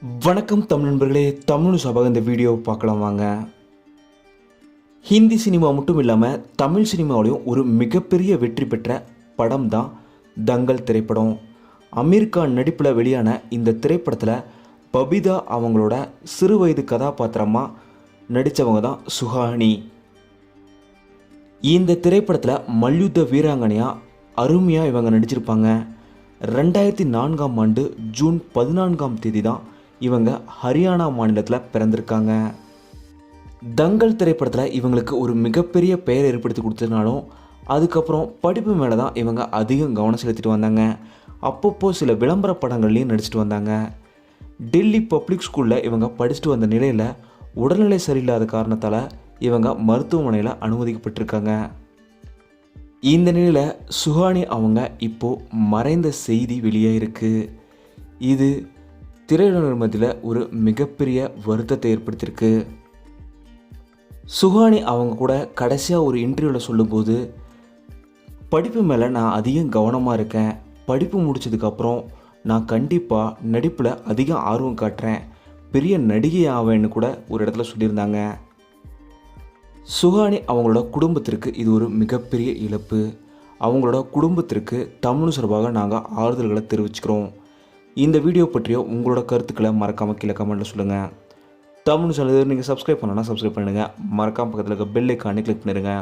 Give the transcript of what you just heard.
வணக்கம் தமிழ் நண்பர்களே தமிழ் சபாக இந்த வீடியோ பார்க்கலாம் வாங்க. ஹிந்தி சினிமா மட்டும் இல்லாமல் தமிழ் சினிமாவிலையும் ஒரு மிகப்பெரிய வெற்றி பெற்ற படம் தான் தங்கல் திரைப்படம். அமீர் கான் நடிப்பில் வெளியான இந்த திரைப்படத்தில் பபிதா அவங்களோட சிறுவயது கதாபாத்திரமாக நடித்தவங்க தான் சுஹானி. இந்த திரைப்படத்தில் மல்யுத்த வீராங்கனையாக அருமையாக இவங்க நடிச்சிருப்பாங்க. ரெண்டாயிரத்தி நான்காம் ஆண்டு ஜூன் பதினான்காம் தேதி தான் இவங்க ஹரியானா மாநிலத்தில் பிறந்திருக்காங்க. தங்கல் திரைப்படத்தில் இவங்களுக்கு ஒரு மிகப்பெரிய பெயர் ஏற்படுத்தி கொடுத்ததுனாலும் அதுக்கப்புறம் படிப்பு மேலே தான் இவங்க அதிகம் கவனம் செலுத்திட்டு வந்தாங்க. அப்பப்போ சில விளம்பர படங்கள்லையும் நடிச்சிட்டு வந்தாங்க. டெல்லி பப்ளிக் ஸ்கூலில் இவங்க படிச்சுட்டு வந்த நிலையில் உடல்நிலை சரியில்லாத காரணத்தால் இவங்க மருத்துவமனையில் அனுமதிக்கப்பட்டிருக்காங்க. இந்த நிலையில் சுஹானி அவங்க இப்போது மறைந்த செய்தி வெளியே இருக்குது இது திரையுணர் மத்தியில் ஒரு மிகப்பெரிய வருத்தத்தை ஏற்படுத்தியிருக்கு. சுஹானி அவங்க கூட கடைசியாக ஒரு இன்டர்வியூவில் சொல்லும்போது படிப்பு மேலே நான் அதிகம் கவனமாக இருக்கேன். படிப்பு முடிச்சதுக்கப்புறம் நான் கண்டிப்பாக நடிப்பில் அதிகம் ஆர்வம் காட்டுறேன். பெரிய நடிகை ஆவேன்னு கூட ஒரு இடத்துல சொல்லியிருந்தாங்க. சுஹானி அவங்களோட குடும்பத்திற்கு இது ஒரு மிகப்பெரிய இழப்பு. அவங்களோட குடும்பத்திற்கு தமிழ் சார்பாக நாங்கள் ஆறுதல்களை தெரிவிச்சுக்கிறோம். இந்த வீடியோ பற்றியோ உங்களோட கருத்துக்களை மறக்காமல் கீழே கமெண்ட்டில் சொல்லுங்கள் தமிழ் சொல்லுது நீங்கள் சப்ஸ்கிரைப் பண்ணலன்னா சப்ஸ்கிரைப் பண்ணுங்கள் மறக்காம பக்கத்தில் இருக்க பெல் ஐக்கானே கிளிக் பண்ணிடுங்க.